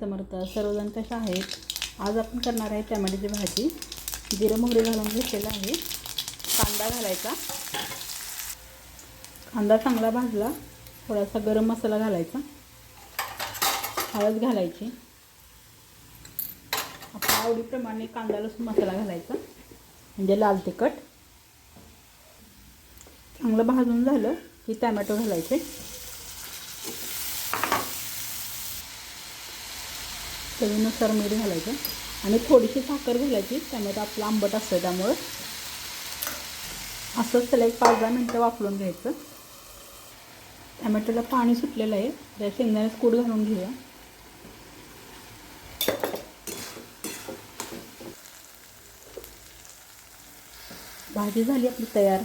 समर्थ सर्वजण कशा आहेत? आज आपण करणार आहे टमॅटोची भाजी. जिरं मोहरी घालून घेतलेलं आहे. कांदा घालायचा. कांदा चांगला भाजला. थोडासा गरम मसाला घालायचा. हळद घालायची. आपल्या आवडीप्रमाणे कांदा लसूण मसाला घालायचा. म्हणजे लाल तिखट. चांगलं भाजून झालं की टॅमॅटो घालायचे. चवीनुसार मीठ घालायचं आणि थोडीशी साखर घालायची. टॅमॅटो आपलं आंबट असतं त्यामुळं. असंच त्याला एक पाच दहा मिनटं वापरून घ्यायचं. टॅमॅटोला पाणी सुटलेलं आहे. त्या शेंगदाण्यास कूड घालून घेऊया. भाजी झाली आपली तयार.